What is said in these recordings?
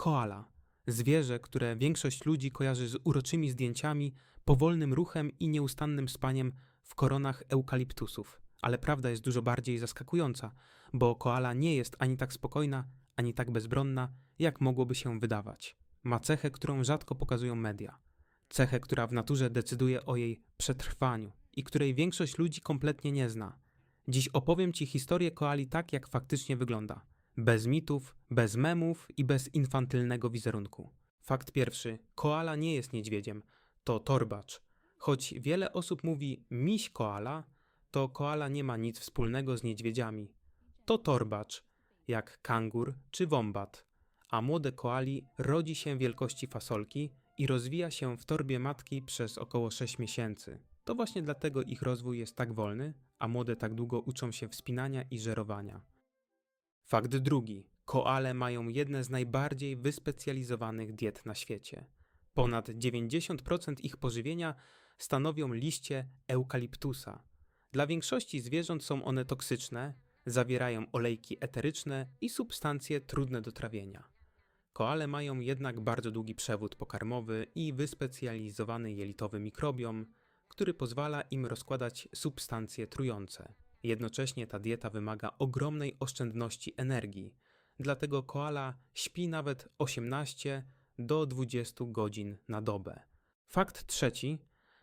Koala. Zwierzę, które większość ludzi kojarzy z uroczymi zdjęciami, powolnym ruchem i nieustannym spaniem w koronach eukaliptusów. Ale prawda jest dużo bardziej zaskakująca, bo koala nie jest ani tak spokojna, ani tak bezbronna, jak mogłoby się wydawać. Ma cechę, którą rzadko pokazują media. Cechę, która w naturze decyduje o jej przetrwaniu i której większość ludzi kompletnie nie zna. Dziś opowiem Ci historię koali tak, jak faktycznie wygląda. Bez mitów, bez memów i bez infantylnego wizerunku. Fakt pierwszy. Koala nie jest niedźwiedziem. To torbacz. Choć wiele osób mówi miś koala, to koala nie ma nic wspólnego z niedźwiedziami. To torbacz, jak kangur czy wombat. A młode koali rodzi się wielkości fasolki i rozwija się w torbie matki przez około 6 miesięcy. To właśnie dlatego ich rozwój jest tak wolny, a młode tak długo uczą się wspinania i żerowania. Fakt drugi. Koale mają jedne z najbardziej wyspecjalizowanych diet na świecie. Ponad 90% ich pożywienia stanowią liście eukaliptusa. Dla większości zwierząt są one toksyczne, zawierają olejki eteryczne i substancje trudne do trawienia. Koale mają jednak bardzo długi przewód pokarmowy i wyspecjalizowany jelitowy mikrobiom, który pozwala im rozkładać substancje trujące. Jednocześnie ta dieta wymaga ogromnej oszczędności energii, dlatego koala śpi nawet 18 do 20 godzin na dobę. Fakt trzeci: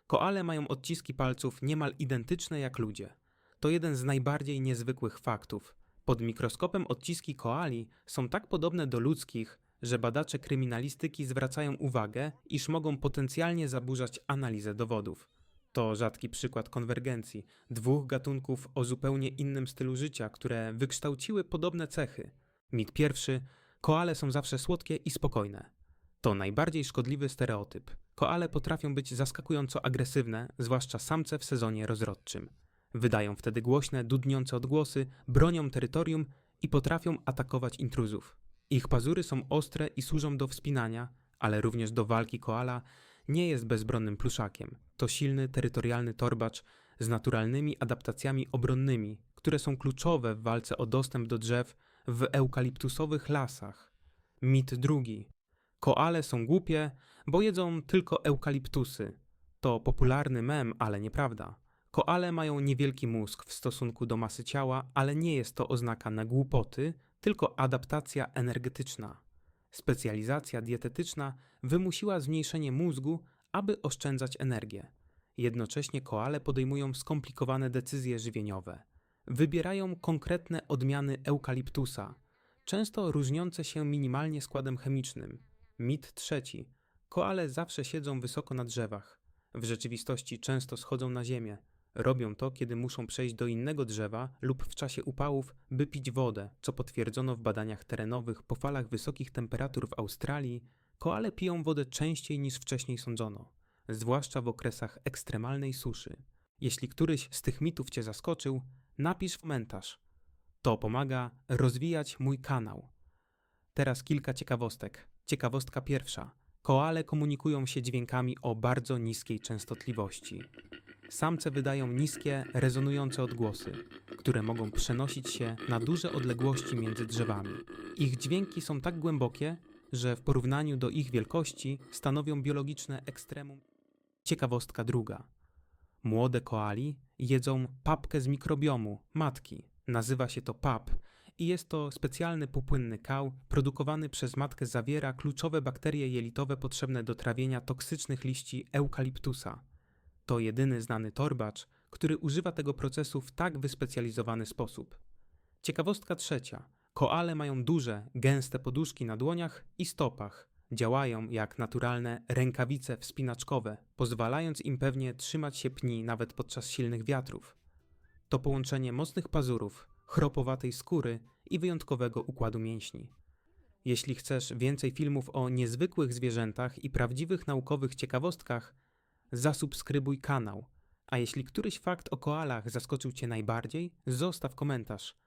koale mają odciski palców niemal identyczne jak ludzie. To jeden z najbardziej niezwykłych faktów. Pod mikroskopem odciski koali są tak podobne do ludzkich, że badacze kryminalistyki zwracają uwagę, iż mogą potencjalnie zaburzać analizę dowodów. To rzadki przykład konwergencji dwóch gatunków o zupełnie innym stylu życia, które wykształciły podobne cechy. Mit pierwszy: koale są zawsze słodkie i spokojne. To najbardziej szkodliwy stereotyp. Koale potrafią być zaskakująco agresywne, zwłaszcza samce w sezonie rozrodczym. Wydają wtedy głośne, dudniące odgłosy, bronią terytorium i potrafią atakować intruzów. Ich pazury są ostre i służą do wspinania, ale również do walki koala nie jest bezbronnym pluszakiem. To silny, terytorialny torbacz z naturalnymi adaptacjami obronnymi, które są kluczowe w walce o dostęp do drzew w eukaliptusowych lasach. Mit drugi. Koale są głupie, bo jedzą tylko eukaliptusy. To popularny mem, ale nieprawda. Koale mają niewielki mózg w stosunku do masy ciała, ale nie jest to oznaka na głupoty, tylko adaptacja energetyczna. Specjalizacja dietetyczna wymusiła zmniejszenie mózgu, aby oszczędzać energię. Jednocześnie koale podejmują skomplikowane decyzje żywieniowe. Wybierają konkretne odmiany eukaliptusa, często różniące się minimalnie składem chemicznym. Mit trzeci. Koale zawsze siedzą wysoko na drzewach. W rzeczywistości często schodzą na ziemię. Robią to, kiedy muszą przejść do innego drzewa lub w czasie upałów, by pić wodę, co potwierdzono w badaniach terenowych po falach wysokich temperatur w Australii. Koale piją wodę częściej niż wcześniej sądzono, zwłaszcza w okresach ekstremalnej suszy. Jeśli któryś z tych mitów Cię zaskoczył, napisz w komentarz. To pomaga rozwijać mój kanał. Teraz kilka ciekawostek. Ciekawostka pierwsza. Koale komunikują się dźwiękami o bardzo niskiej częstotliwości. Samce wydają niskie, rezonujące odgłosy, które mogą przenosić się na duże odległości między drzewami. Ich dźwięki są tak głębokie, że w porównaniu do ich wielkości stanowią biologiczne ekstremum. Ciekawostka druga. Młode koali jedzą papkę z mikrobiomu matki. Nazywa się to pap i jest to specjalny półpłynny kał produkowany przez matkę zawiera kluczowe bakterie jelitowe potrzebne do trawienia toksycznych liści eukaliptusa. To jedyny znany torbacz, który używa tego procesu w tak wyspecjalizowany sposób. Ciekawostka trzecia. Koale mają duże, gęste poduszki na dłoniach i stopach. Działają jak naturalne rękawice wspinaczkowe, pozwalając im pewnie trzymać się pni nawet podczas silnych wiatrów. To połączenie mocnych pazurów, chropowatej skóry i wyjątkowego układu mięśni. Jeśli chcesz więcej filmów o niezwykłych zwierzętach i prawdziwych naukowych ciekawostkach, zasubskrybuj kanał. A jeśli któryś fakt o koalach zaskoczył Cię najbardziej, zostaw komentarz.